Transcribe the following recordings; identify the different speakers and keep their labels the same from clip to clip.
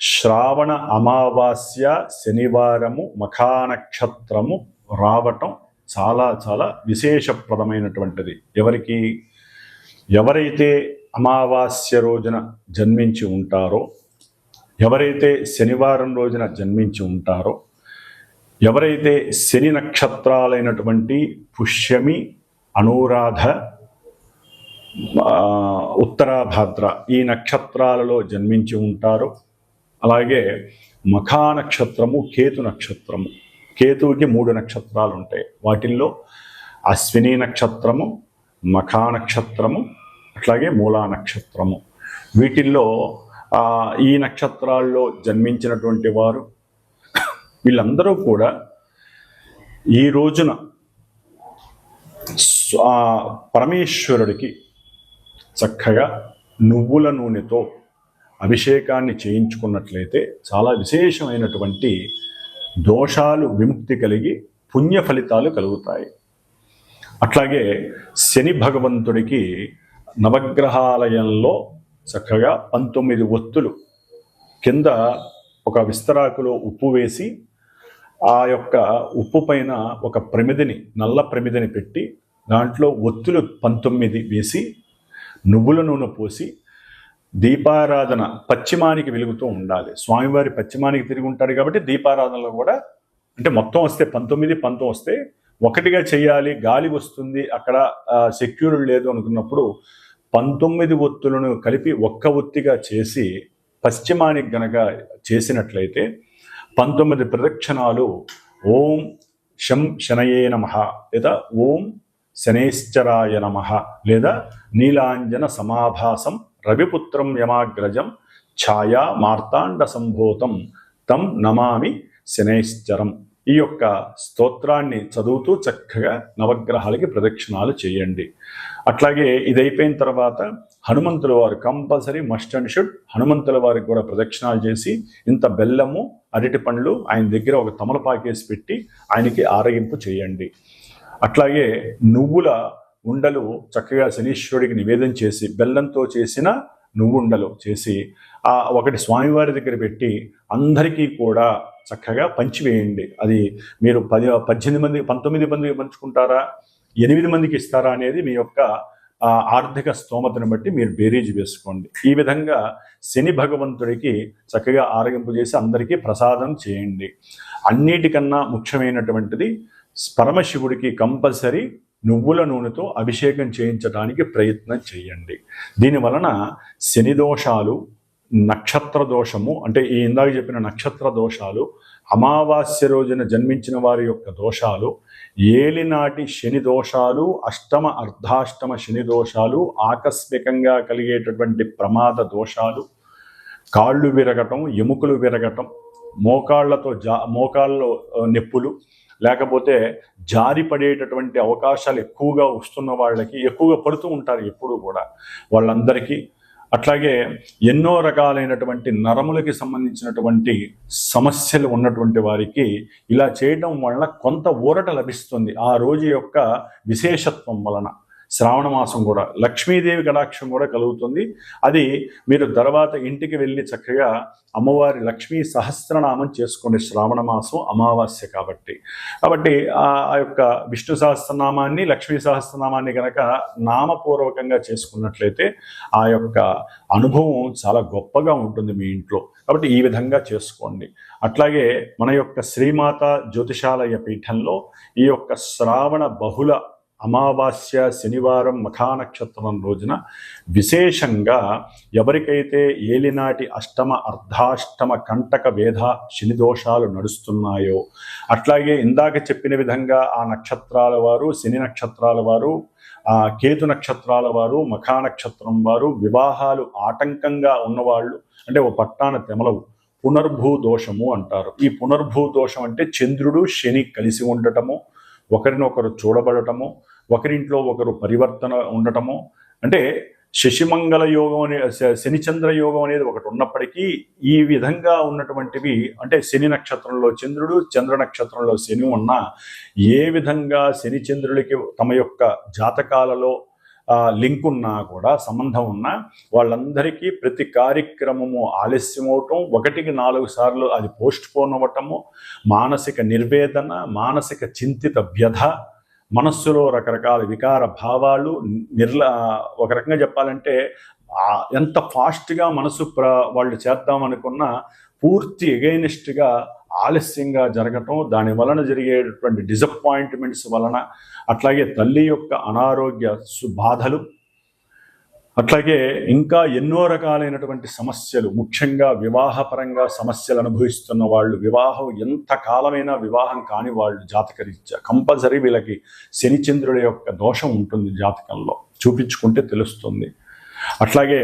Speaker 1: శ్రావణ అమావాస్య శనివారము మఖానక్షత్రము రావటం చాలా చాలా విశేషప్రదమైనటువంటిది. ఎవరికి ఎవరైతే అమావాస్య రోజున జన్మించి ఉంటారో ఎవరైతే శనివారం రోజున జన్మించి ఉంటారో ఎవరైతే శని నక్షత్రాలైనటువంటి పుష్యమి అనురాధ ఉత్తరాభాద్ర ఈ నక్షత్రాలలో జన్మించి ఉంటారో అలాగే మఖా నక్షత్రము కేతు నక్షత్రము. కేతువుకి మూడు నక్షత్రాలు ఉంటాయి వాటిల్లో అశ్విని నక్షత్రము మఖా నక్షత్రము అట్లాగే మూలా నక్షత్రము. వీటిల్లో ఈ నక్షత్రాల్లో జన్మించినటువంటి వారు వీళ్ళందరూ కూడా ఈ రోజున పరమేశ్వరుడికి చక్కగా నువ్వుల నూనెతో అభిషేకాన్ని చేయించుకున్నట్లయితే చాలా విశేషమైనటువంటి దోషాలు విముక్తి కలిగి పుణ్య ఫలితాలు కలుగుతాయి. అట్లాగే శని భగవంతుడికి నవగ్రహాలయంలో చక్కగా పంతొమ్మిది ఒత్తులు కింద ఒక విస్తరాకులో ఉప్పు వేసి ఆ యొక్క ఉప్పు పైన ఒక ప్రమిదిని నల్ల ప్రమిదిని పెట్టి దాంట్లో ఒత్తులు పంతొమ్మిది వేసి నువ్వుల నూనె పోసి దీపారాధన పశ్చిమానికి వెలుగుతూ ఉండాలి. స్వామివారి పశ్చిమానికి తిరిగి ఉంటాడు కాబట్టి దీపారాధనలో కూడా అంటే మొత్తం వస్తే పంతొమ్మిది పంతం వస్తే ఒకటిగా చేయాలి గాలి వస్తుంది అక్కడ సెక్యూర్డ్ లేదు అనుకున్నప్పుడు పంతొమ్మిది ఒత్తులను కలిపి ఒక్క ఒత్తిగా చేసి పశ్చిమానికి గనక చేసినట్లయితే పంతొమ్మిది ప్రదక్షిణాలు ఓం శం శనయే నమ లేదా ఓం శనేశ్చరాయ నమ లేదా నీలాంజన సమాభాసం రవిపుత్రం యమాగ్రజం ఛాయా మార్తాండ సంభూతం తం నమామి శనేశ్చరం. ఈ యొక్క స్తోత్రాన్ని చదువుతూ చక్కగా నవగ్రహాలకి ప్రదక్షిణాలు చేయండి. అట్లాగే ఇది అయిపోయిన తర్వాత హనుమంతుల వారు కంపల్సరీ మస్ట్ అండ్ షుడ్ హనుమంతుల వారికి కూడా ప్రదక్షిణాలు చేసి ఇంత బెల్లము అరటి పండ్లు ఆయన దగ్గర ఒక తమలపాకేసి పెట్టి ఆయనకి ఆరగింపు చేయండి. అట్లాగే నువ్వుల ఉండలు చక్కగా శనీశ్వరుడికి నివేదన చేసి బెల్లంతో చేసిన నువ్వుండలు చేసి ఆ ఒకటి స్వామివారి దగ్గర పెట్టి అందరికీ కూడా చక్కగా పంచివేయండి. అది మీరు పది పద్దెనిమిది మంది పంతొమ్మిది మందికి పంచుకుంటారా? ఎనిమిది మందికి ఇస్తారా అనేది మీ యొక్క ఆర్థిక స్తోమతను బట్టి మీరు బేరీజ్ వేసుకోండి. ఈ విధంగా శని భగవంతుడికి చక్కగా ఆరగింపు చేసి అందరికీ ప్రసాదం చేయండి. అన్నిటికన్నా ముఖ్యమైనటువంటిది పరమశివుడికి కంపల్సరీ నువ్వుల నూనెతో అభిషేకం చేయించడానికి ప్రయత్నం చేయండి. దీని వలన శని దోషాలు నక్షత్ర దోషము అంటే ఈ ఇందాక చెప్పిన నక్షత్ర దోషాలు అమావాస్య రోజున జన్మించిన వారి యొక్క దోషాలు ఏలినాటి శని దోషాలు అష్టమ అర్ధాష్టమ శని దోషాలు ఆకస్మికంగా కలిగేటటువంటి ప్రమాద దోషాలు కాళ్ళు విరగటం ఎముకలు విరగటం మోకాళ్ళతో జా మోకాళ్ళలో నొప్పులు లేకపోతే జారి పడేటటువంటి అవకాశాలు ఎక్కువగా వస్తున్న వాళ్ళకి ఎక్కువగా పడుతూ ఉంటారు ఎప్పుడూ కూడా. వాళ్ళందరికీ అట్లాగే ఎన్నో రకాలైనటువంటి నరములకి సంబంధించినటువంటి సమస్యలు ఉన్నటువంటి వారికి ఇలా చేయడం వలన కొంత ఊరట లభిస్తుంది. ఆ రోజు యొక్క విశేషత్వం వలన. శ్రావణ మాసం కూడా లక్ష్మీదేవి కటాక్షం కూడా కలుగుతుంది. అది మీరు తర్వాత ఇంటికి వెళ్ళి చక్కగా అమ్మవారి లక్ష్మీ సహస్రనామం చేసుకోండి శ్రావణ మాసం అమావాస్య కాబట్టి. కాబట్టి ఆ యొక్క విష్ణు సహస్రనామాన్ని లక్ష్మీ సహస్రనామాన్ని కనుక నామపూర్వకంగా చేసుకున్నట్లయితే ఆ యొక్క అనుభవం చాలా గొప్పగా ఉంటుంది మీ ఇంట్లో. కాబట్టి ఈ విధంగా చేసుకోండి. అట్లాగే మన యొక్క శ్రీమాత జ్యోతిషాలయ పీఠంలో ఈ యొక్క శ్రావణ బహుళ అమావాస్య శనివారం మఖా నక్షత్రం రోజున విశేషంగా ఎవరికైతే ఏలినాటి అష్టమ అర్ధాష్టమ కంటక వేధ శని దోషాలు నడుస్తున్నాయో అట్లాగే ఇందాక చెప్పిన విధంగా ఆ నక్షత్రాల వారు శని నక్షత్రాల వారు ఆ కేతు నక్షత్రాల వారు మఖా నక్షత్రం వారు వివాహాలు ఆటంకంగా ఉన్నవాళ్ళు అంటే ఓ పట్టాన తెమలవు పునర్భూ దోషము అంటారు. ఈ పునర్భూ దోషం అంటే చంద్రుడు శని కలిసి ఉండటము ఒకరినొకరు చూడబడటము ఒకరింట్లో ఒకరు పరివర్తన ఉండటము. అంటే శశిమంగళ యోగం అనే శ- శనిచంద్ర యోగం అనేది ఒకటి ఉన్నప్పటికీ ఈ విధంగా ఉన్నటువంటివి అంటే శని నక్షత్రంలో చంద్రుడు చంద్ర నక్షత్రంలో శని ఉన్నా ఏ విధంగా శనిచంద్రులకి తమ యొక్క జాతకాలలో లింక్ ఉన్నా కూడా సంబంధం ఉన్నా వాళ్ళందరికీ ప్రతి కార్యక్రమము ఆలస్యం అవటం ఒకటికి నాలుగు సార్లు అది పోస్ట్ పోన్ అవ్వటము మానసిక నిర్వేదన మానసిక చింతిత వ్యధ మనస్సులో రకరకాల వికార భావాలు నిర్ల ఒక రకంగా చెప్పాలంటే ఎంత ఫాస్ట్గా మనసు ప్ర వాళ్ళు చేద్దామనుకున్నా పూర్తి ఎగైనిస్ట్గా ఆలస్యంగా జరగటం దాని వలన జరిగేటువంటి డిసప్పాయింట్మెంట్స్ వలన అట్లాగే తల్లి యొక్క అనారోగ్య సు- బాధలు అట్లాగే ఇంకా ఎన్నో రకాలైనటువంటి సమస్యలు ముఖ్యంగా వివాహపరంగా సమస్యలు అనుభవిస్తున్న వాళ్ళు వివాహం ఎంత కాలమైనా వివాహం కాని వాళ్ళు జాతకరీత్యా కంపల్సరీ వీళ్ళకి శనిచంద్రుడి యొక్క దోషం ఉంటుంది జాతకంలో. చూపించుకుంటే తెలుస్తుంది. అట్లాగే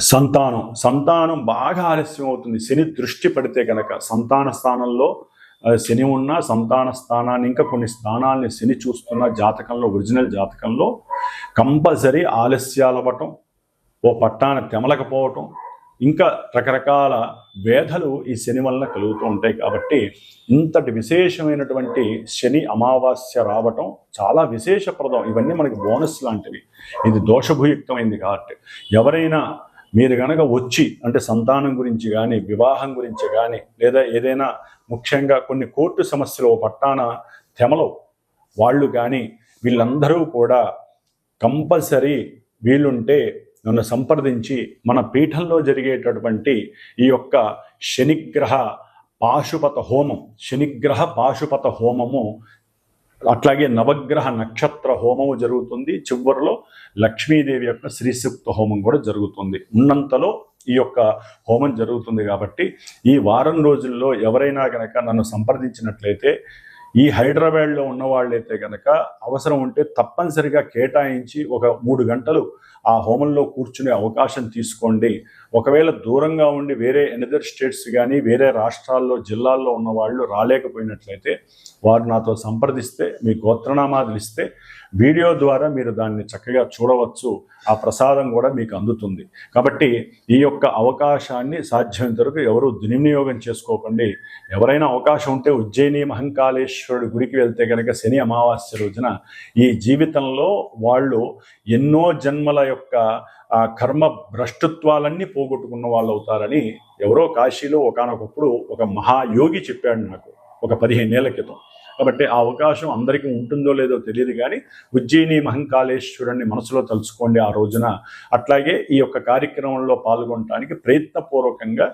Speaker 1: సంతానం సంతానం బాగా ఆలస్యం అవుతుంది. శని దృష్టి పడితే కనుక సంతాన స్థానంలో శని ఉన్న సంతాన స్థానాన్ని ఇంకా కొన్ని స్థానాల్ని శని చూస్తున్న జాతకంలో ఒరిజినల్ జాతకంలో కంపల్సరీ ఆలస్యాలు అవ్వటం ఓ పట్టాన తెమలకపోవటం ఇంకా రకరకాల వేధలు ఈ శని వలన కలుగుతూ ఉంటాయి కాబట్టి ఇంతటి విశేషమైనటువంటి శని అమావాస్య రావటం చాలా విశేషప్రదం. ఇవన్నీ మనకి బోనస్ లాంటివి. ఇది దోషభుయుక్తమైంది కాబట్టి ఎవరైనా మీరు గనక వచ్చి అంటే సంతానం గురించి కానీ వివాహం గురించి కానీ లేదా ఏదైనా ముఖ్యంగా కొన్ని కోర్టు సమస్యలు పట్టాన తెమలవు వాళ్ళు కానీ వీళ్ళందరూ కూడా కంపల్సరీ వీలుంటే నన్ను సంప్రదించి మన పీఠంలో జరిగేటటువంటి ఈ యొక్క శనిగ్రహ పాశుపత హోమం శనిగ్రహ పాశుపత హోమము అట్లాగే నవగ్రహ నక్షత్ర హోమము జరుగుతుంది. చివరిలో లక్ష్మీదేవి యొక్క శ్రీసూక్త హోమం కూడా జరుగుతుంది. ఉన్నంతలో ఈ యొక్క హోమం జరుగుతుంది కాబట్టి ఈ వారం రోజుల్లో ఎవరైనా కనుక నన్ను సంప్రదించినట్లయితే ఈ హైదరాబాద్లో ఉన్న వాళ్ళైతే కనుక అవసరం ఉంటే తప్పనిసరిగా కేటాయించి ఒక మూడు గంటలు ఆ హోమంలో కూర్చునే అవకాశం తీసుకోండి. ఒకవేళ దూరంగా ఉండి వేరే ఎనదర్ స్టేట్స్ కానీ వేరే రాష్ట్రాల్లో జిల్లాల్లో ఉన్న వాళ్ళు రాలేకపోయినట్లయితే వారు నాతో సంప్రదిస్తే మీ గోత్రనామాదులు ఇస్తే వీడియో ద్వారా మీరు దాన్ని చక్కగా చూడవచ్చు. ఆ ప్రసాదం కూడా మీకు అందుతుంది. కాబట్టి ఈ యొక్క అవకాశాన్ని సాధ్యమైనంత వరకు ఎవరు దుర్వినియోగం చేసుకోకండి. ఎవరైనా అవకాశం ఉంటే ఉజ్జయిని మహంకాళేశ్వరుడు గుడికి వెళ్తే కనుక శని అమావాస్య రోజున ఈ జీవితంలో వాళ్ళు ఎన్నో జన్మల యొక్క ఆ కర్మ భ్రష్టత్వాలన్నీ పోగొట్టుకున్న వాళ్ళు అవుతారని ఎవరో కాశీలో ఒకానొకప్పుడు ఒక మహాయోగి చెప్పాడు నాకు ఒక పదిహేను ఏళ్ళ క్రితం. కాబట్టి ఆ అవకాశం అందరికీ ఉంటుందో లేదో తెలియదు కానీ ఉజ్జయిని మహంకాళేశ్వరుని మనసులో తలుచుకోండి ఆ రోజున. అట్లాగే ఈ యొక్క కార్యక్రమంలో పాల్గొనడానికి ప్రయత్నపూర్వకంగా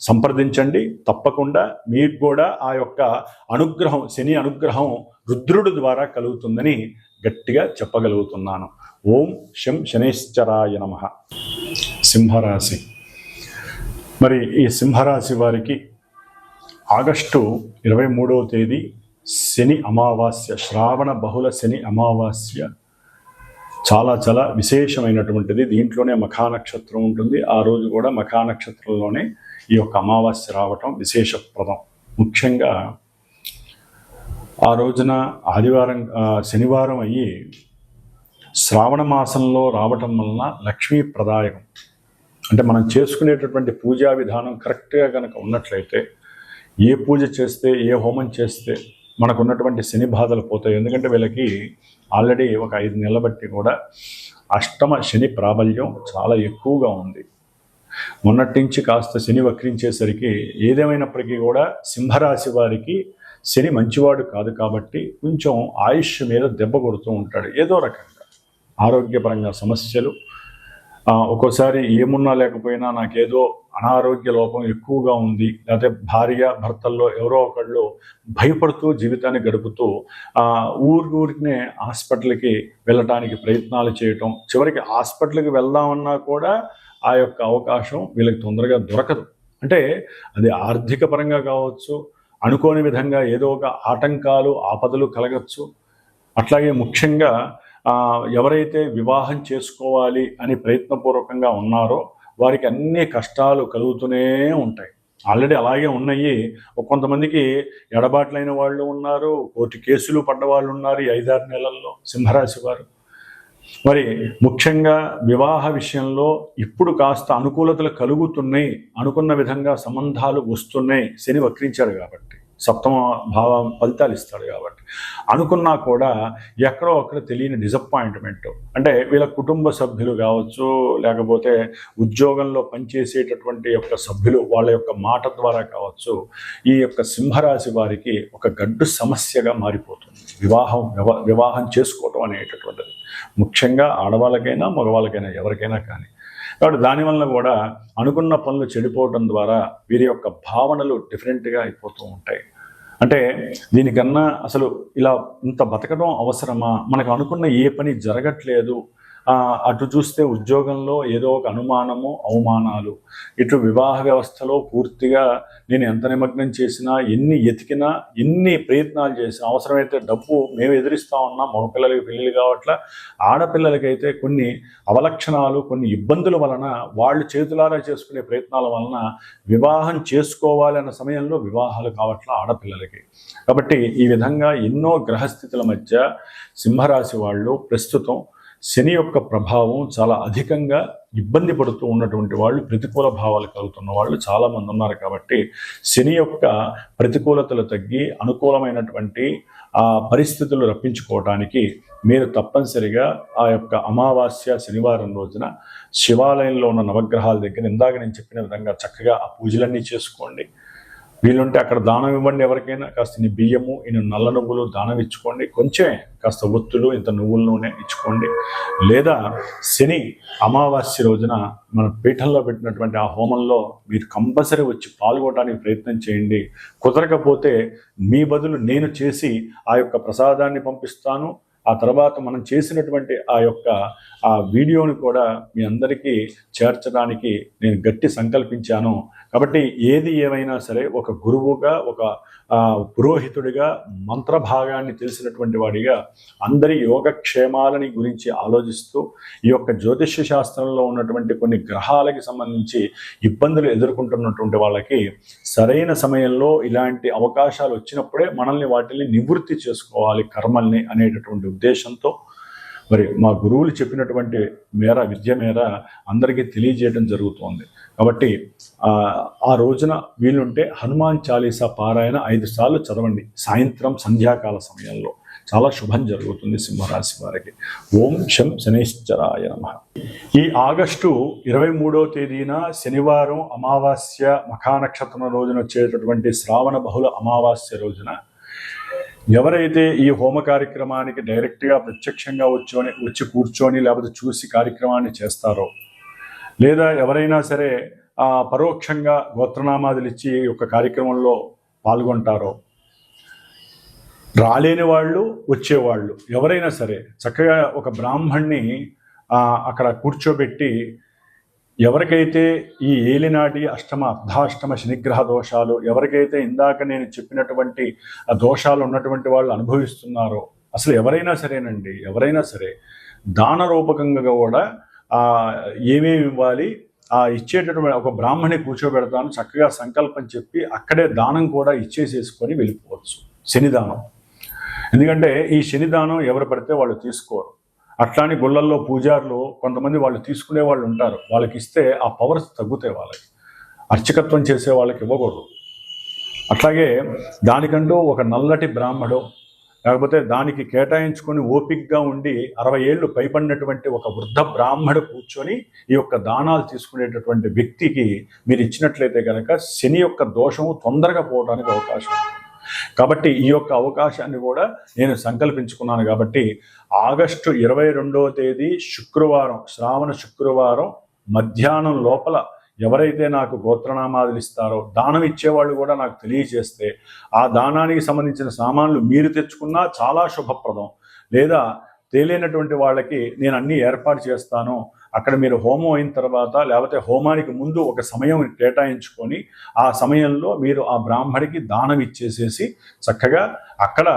Speaker 1: సంప్రదించండి. తప్పకుండా మీకు కూడా ఆ యొక్క అనుగ్రహం శని అనుగ్రహం రుద్రుడు ద్వారా కలుగుతుందని గట్టిగా చెప్పగలుగుతున్నాను. ఓం శం శనేశ్వరాయ నమ. సింహరాశి. మరి ఈ సింహరాశి వారికి ఆగస్టు ఇరవై మూడవ తేదీ శని అమావాస్య శ్రావణ బహుళ శని అమావాస్య. చాలా చాలా విశేషమైనటువంటిది. దీంట్లోనే మఖా నక్షత్రం ఉంటుంది. ఆ రోజు కూడా మఖా నక్షత్రంలోనే ఈ యొక్క అమావాస్య రావటం విశేషప్రదం. ముఖ్యంగా ఆ రోజున ఆదివారం శనివారం అయ్యి శ్రావణ మాసంలో రావటం వలన లక్ష్మీ ప్రదాయకం. అంటే మనం చేసుకునేటటువంటి పూజా విధానం కరెక్ట్గా కనుక ఉన్నట్లయితే ఏ పూజ చేస్తే ఏ హోమం చేస్తే మనకు ఉన్నటువంటి శని బాధలు పోతాయి. ఎందుకంటే వీళ్ళకి ఆల్రెడీ ఒక ఐదు నెలల బట్టి కూడా అష్టమ శని ప్రాబల్యం చాలా ఎక్కువగా ఉంది. మొన్నటి నుంచి కాస్త శని వక్రించేసరికి ఏదేమైనప్పటికీ కూడా సింహరాశి వారికి శని మంచివాడు కాదు కాబట్టి కొంచెం ఆయుష్ మీద దెబ్బ కొడుతూ ఉంటాడు. ఏదో రకంగా. ఆరోగ్యపరంగా సమస్యలు. ఒక్కోసారి ఏమున్నా లేకపోయినా నాకేదో అనారోగ్య లోపం ఎక్కువగా ఉంది. లేకపోతే భార్య భర్తల్లో ఎవరో ఒకళ్ళు భయపడుతూ జీవితాన్ని గడుపుతూ ఊరి ఊరికినే హాస్పిటల్కి వెళ్ళటానికి ప్రయత్నాలు చేయటం చివరికి హాస్పిటల్కి వెళ్దామన్నా కూడా ఆ యొక్క అవకాశం వీళ్ళకి తొందరగా దొరకదు. అంటే అది ఆర్థిక పరంగా కావచ్చు అనుకోని విధంగా ఏదో ఒక ఆటంకాలు ఆపదలు కలగచ్చు. అట్లాగే ముఖ్యంగా ఎవరైతే వివాహం చేసుకోవాలి అని ప్రయత్నపూర్వకంగా ఉన్నారో వారికి అన్ని కష్టాలు కలుగుతూనే ఉంటాయి. ఆల్రెడీ అలాగే ఉన్నాయి. కొంతమందికి ఎడబాట్లైన వాళ్ళు ఉన్నారు కోర్టు కేసులు పడ్డ వాళ్ళు ఉన్నారు ఈ ఐదారు నెలల్లో సింహరాశి వారు. మరి ముఖ్యంగా వివాహ విషయంలో ఇప్పుడు కాస్త అనుకూలతలు కలుగుతున్నాయి అనుకున్న విధంగా సంబంధాలు వస్తున్నాయి. శని వక్రించాడు కాబట్టి. సప్తమ భావ ఫలితాలు ఇస్తాడు కాబట్టి. అనుకున్నా కూడా ఎక్కడో అక్కడ తెలియని డిసప్పాయింట్మెంట్ అంటే వీళ్ళ కుటుంబ సభ్యులు కావచ్చు లేకపోతే ఉద్యోగంలో పనిచేసేటటువంటి యొక్క సభ్యులు వాళ్ళ యొక్క మాట ద్వారా కావచ్చు ఈ యొక్క సింహరాశి వారికి ఒక గడ్డు సమస్యగా మారిపోతుంది. వివాహం వివా- వివాహం చేసుకోవటం అనేటటువంటిది. ముఖ్యంగా ఆడవాళ్ళకైనా మగవాళ్ళకైనా ఎవరికైనా కానీ. కాబట్టి దానివల్ల కూడా అనుకున్న పనులు చెడిపోవడం ద్వారా వీరి యొక్క భావనలు డిఫరెంట్గా అయిపోతూ ఉంటాయి. అంటే దీనికన్నా అసలు ఇలా ఇంత బతకడం అవసరమా? మనకు అనుకున్న ఏ పని జరగట్లేదు. అటు చూస్తే ఉద్యోగంలో ఏదో ఒక అనుమానము అవమానాలు. ఇటు వివాహ వ్యవస్థలో పూర్తిగా నేను ఎంత నిమగ్నం చేసినా ఎన్ని ఎతికినా ఎన్ని ప్రయత్నాలు చేసినా అవసరమైతే డబ్బు మేము ఎదురిస్తా ఉన్నాం మగపిల్లలకి పెళ్ళిళ్ళు కావట్ల ఆడపిల్లలకైతే కొన్ని అవలక్షణాలు కొన్ని ఇబ్బందుల వలన వాళ్ళు చేతులారా చేసుకునే ప్రయత్నాల వలన వివాహం చేసుకోవాలన్న సమయంలో వివాహాలు కావట్ల ఆడపిల్లలకి. కాబట్టి ఈ విధంగా ఎన్నో గ్రహస్థితుల మధ్య సింహరాశి వాళ్ళు ప్రస్తుతం శని యొక్క ప్రభావం చాలా అధికంగా ఇబ్బంది పడుతూ ఉన్నటువంటి వాళ్ళు ప్రతికూల భావాలు కలుగుతున్న వాళ్ళు చాలామంది ఉన్నారు కాబట్టి శని యొక్క ప్రతికూలతలు తగ్గి అనుకూలమైనటువంటి ఆ పరిస్థితులు రప్పించుకోవటానికి మీరు తప్పనిసరిగా ఆ యొక్క అమావాస్య శనివారం రోజున శివాలయంలో ఉన్న నవగ్రహాల దగ్గర ఇందాక నేను చెప్పిన విధంగా చక్కగా ఆ పూజలన్నీ చేసుకోండి. వీలుంటే అక్కడ దానం ఇవ్వండి ఎవరికైనా. కాస్త నీ బియ్యము ఈయన నల్ల నువ్వులు దానం ఇచ్చుకోండి. కొంచెం కాస్త ఒత్తులు ఇంత నువ్వుల నూనె ఇచ్చుకోండి. లేదా శని అమావాస్య రోజున మన పీఠంలో పెట్టినటువంటి ఆ హోమంలో మీరు కంపల్సరీ వచ్చి పాల్గొనడానికి ప్రయత్నం చేయండి. కుదరకపోతే మీ బదులు నేను చేసి ఆ యొక్క ప్రసాదాన్ని పంపిస్తాను. ఆ తర్వాత మనం చేసినటువంటి ఆ యొక్క ఆ వీడియోని కూడా మీ అందరికీ చేర్చడానికి నేను గట్టి సంకల్పించాను. కాబట్టి ఏది ఏమైనా సరే ఒక గురువుగా ఒక పురోహితుడిగా మంత్రభాగాన్ని తెలిసినటువంటి వాడిగా అందరి యోగక్షేమాలని గురించి ఆలోచిస్తూ ఈ యొక్క జ్యోతిష్య శాస్త్రంలో ఉన్నటువంటి కొన్ని గ్రహాలకి సంబంధించి ఇబ్బందులు ఎదుర్కొంటున్నటువంటి వాళ్ళకి సరైన సమయంలో ఇలాంటి అవకాశాలు వచ్చినప్పుడే మనల్ని వాటిని నివృత్తి చేసుకోవాలి కర్మల్ని అనేటటువంటి ఉద్దేశంతో మరి మా గురువులు చెప్పినటువంటి మేర విద్య మేర అందరికీ తెలియజేయడం జరుగుతోంది. కాబట్టి ఆ, రోజున వీలుంటే హనుమాన్ చాలీసా పారాయణ ఐదు సార్లు చదవండి. సాయంత్రం సంధ్యాకాల సమయంలో. చాలా శుభం జరుగుతుంది సింహరాశి వారికి. ఓం శం శనేశ్వరాయ నమ. ఈ ఆగస్టు ఇరవై మూడవ తేదీన శనివారం అమావాస్య మఖానక్షత్రం రోజున వచ్చేటటువంటి శ్రావణ బహుళ అమావాస్య రోజున ఎవరైతే ఈ హోమ కార్యక్రమానికి డైరెక్ట్గా ప్రత్యక్షంగా వచ్చి వచ్చి కూర్చొని లేకపోతే చూసి కార్యక్రమాన్ని చేస్తారో లేదా ఎవరైనా సరే పరోక్షంగా గోత్రనామాదులు ఇచ్చి ఈ యొక్క కార్యక్రమంలో పాల్గొంటారో రాలేని వాళ్ళు వచ్చేవాళ్ళు. ఎవరైనా సరే చక్కగా ఒక బ్రాహ్మణ్ణి అక్కడ కూర్చోబెట్టి ఎవరికైతే ఈ ఏలినాటి అష్టమ అర్ధాష్టమ శనిగ్రహ దోషాలు ఎవరికైతే ఇందాక నేను చెప్పినటువంటి దోషాలు ఉన్నటువంటి వాళ్ళు అనుభవిస్తున్నారో అసలు ఎవరైనా సరేనండి ఎవరైనా సరే దాన రూపకంగా కూడా ఏమేమి ఇవ్వాలి ఆ ఇచ్చేటటువంటి ఒక బ్రాహ్మణి కూర్చోబెడతాను చక్కగా సంకల్పం చెప్పి అక్కడే దానం కూడా ఇచ్చేసేసుకొని వెళ్ళిపోవచ్చు శనిదానం. ఎందుకంటే ఈ శనిదానం ఎవరు పడితే వాళ్ళు తీసుకోరు. అట్లాని గుళ్ళల్లో పూజారులు కొంతమంది వాళ్ళు తీసుకునే వాళ్ళు ఉంటారు. వాళ్ళకి ఇస్తే ఆ పవర్స్ తగ్గుతాయి వాళ్ళకి. అర్చకత్వం చేసే వాళ్ళకి ఇవ్వకూడదు. అట్లాగే దానికంటూ ఒక నల్లటి బ్రాహ్మడు లేకపోతే దానికి కేటాయించుకొని ఓపిక్గా ఉండి అరవై ఏళ్ళు పైపడినటువంటి ఒక వృద్ధ బ్రాహ్మడు కూర్చొని ఈ యొక్క దానాలు తీసుకునేటటువంటి వ్యక్తికి మీరు ఇచ్చినట్లయితే కనుక శని యొక్క దోషము తొందరగా పోవడానికి అవకాశం ఉంది. కాబట్టి ఈ యొక్క అవకాశాన్ని కూడా నేను సంకల్పించుకున్నాను కాబట్టి ఆగస్టు ఇరవై రెండవ తేదీ శుక్రవారం శ్రావణ శుక్రవారం మధ్యాహ్నం లోపల ఎవరైతే నాకు గోత్రనామాదులు ఇస్తారో దానం ఇచ్చేవాళ్ళు కూడా నాకు తెలియజేస్తే ఆ దానానికి సంబంధించిన సామాన్లు మీరు తెచ్చుకున్నా చాలా శుభప్రదం. లేదా తేలినటువంటి వాళ్ళకి నేను అన్నీ ఏర్పాటు చేస్తాను. అక్కడ మీరు హోమం అయిన తర్వాత లేకపోతే హోమానికి ముందు ఒక సమయం కేటాయించుకొని ఆ సమయంలో మీరు ఆ బ్రాహ్మడికి దానం ఇచ్చేసేసి చక్కగా అక్కడ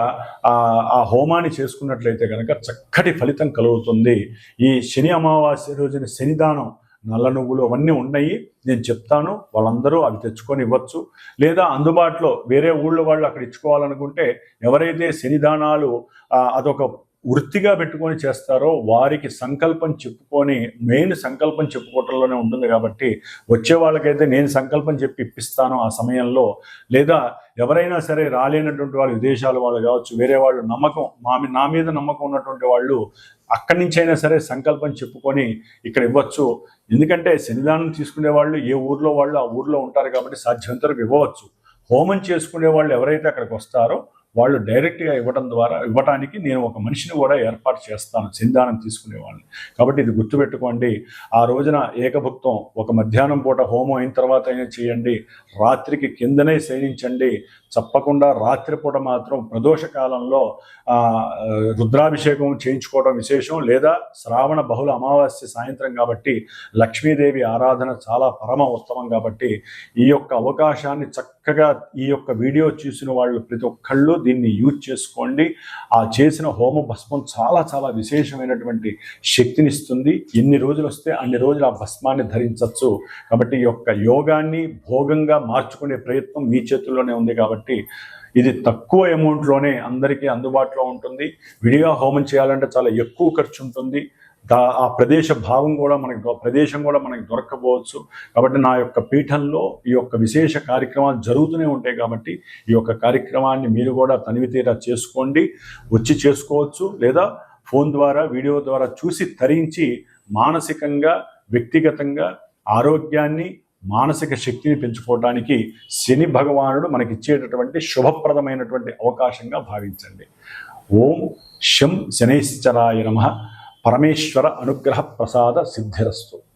Speaker 1: ఆ హోమాన్ని చేసుకున్నట్లయితే కనుక చక్కటి ఫలితం కలుగుతుంది. ఈ శని అమావాస్య రోజున శనిదానం నల్ల నువ్వులు అవన్నీ ఉన్నాయి. నేను చెప్తాను వాళ్ళందరూ అవి తెచ్చుకొని ఇవ్వచ్చు. లేదా అందుబాటులో వేరే ఊళ్ళో వాళ్ళు అక్కడ ఇచ్చుకోవాలనుకుంటే ఎవరైతే శనిదానాలు అదొక వృత్తిగా పెట్టుకొని చేస్తారో వారికి సంకల్పం చెప్పుకొని మెయిన్ సంకల్పం చెప్పుకోవటంలోనే ఉంటుంది కాబట్టి వచ్చే వాళ్ళకైతే నేను సంకల్పం చెప్పి ఇప్పిస్తాను ఆ సమయంలో. లేదా ఎవరైనా సరే రాలేనటువంటి వాళ్ళు విదేశాల వాళ్ళు కావచ్చు వేరే వాళ్ళు నమ్మకం మా నా మీద నమ్మకం ఉన్నటువంటి వాళ్ళు అక్కడి నుంచి అయినా సరే సంకల్పం చెప్పుకొని ఇక్కడ ఇవ్వచ్చు. ఎందుకంటే శనిదానం తీసుకునే వాళ్ళు ఏ ఊర్లో వాళ్ళు ఆ ఊర్లో ఉంటారు కాబట్టి సాధ్యమంతరకు ఇవ్వవచ్చు. హోమం చేసుకునే వాళ్ళు ఎవరైతే అక్కడికి వస్తారో వాళ్ళు డైరెక్ట్గా ఇవ్వడం ద్వారా ఇవ్వడానికి నేను ఒక మనిషిని కూడా ఏర్పాటు చేస్తాను చిందానం తీసుకునేవాళ్ళని కాబట్టి ఇది గుర్తుపెట్టుకోండి ఆ రోజున ఏకభుక్తం ఒక మధ్యాహ్నం పూట హోమం అయిన తర్వాత అయినా చేయండి రాత్రికి కిందనే శయనించండి తప్పకుండా రాత్రిపూట మాత్రం ప్రదోష కాలంలో రుద్రాభిషేకం చేయించుకోవడం విశేషం. లేదా శ్రావణ బహుళ అమావాస్య సాయంత్రం కాబట్టి లక్ష్మీదేవి ఆరాధన చాలా పరమ ఉత్తమం కాబట్టి ఈ యొక్క అవకాశాన్ని చక్కగా ఈ యొక్క వీడియో చూసిన వాళ్ళు ప్రతి ఒక్కళ్ళు దీన్ని యూజ్ చేసుకోండి. ఆ చేసిన హోమ భస్మం చాలా చాలా విశేషమైనటువంటి శక్తినిస్తుంది ఎన్ని రోజులు వస్తే అన్ని రోజులు ఆ భస్మాన్ని ధరించవచ్చు కాబట్టి ఈ యొక్క యోగాన్ని భోగంగా మార్చుకునే ప్రయత్నం మీ చేతుల్లోనే ఉంది కాబట్టి కాబట్టి ఇది తక్కువ అమౌంట్లోనే అందరికీ అందుబాటులో ఉంటుంది. విడిగా హోమం చేయాలంటే చాలా ఎక్కువ ఖర్చు ఉంటుంది. దా ఆ ప్రదేశ భావం కూడా మనకి ప్రదేశం కూడా మనకి దొరకపోవచ్చు కాబట్టి నా యొక్క పీఠంలో ఈ యొక్క విశేష కార్యక్రమాలు జరుగుతూనే ఉంటాయి కాబట్టి ఈ యొక్క కార్యక్రమాన్ని మీరు కూడా తనివితీరా చేసుకోండి. వచ్చి చేసుకోవచ్చు లేదా ఫోన్ ద్వారా వీడియో ద్వారా చూసి తరించి మానసికంగా వ్యక్తిగతంగా ఆరోగ్యాన్ని మానసిక శక్తిని పెంచుకోవడానికి శని భగవానుడు మనకిచ్చేటటువంటి శుభప్రదమైనటువంటి అవకాశంగా భావించండి. ఓం శం శనైశ్చరాయ నమ. పరమేశ్వర అనుగ్రహ ప్రసాద సిద్ధిరస్తు.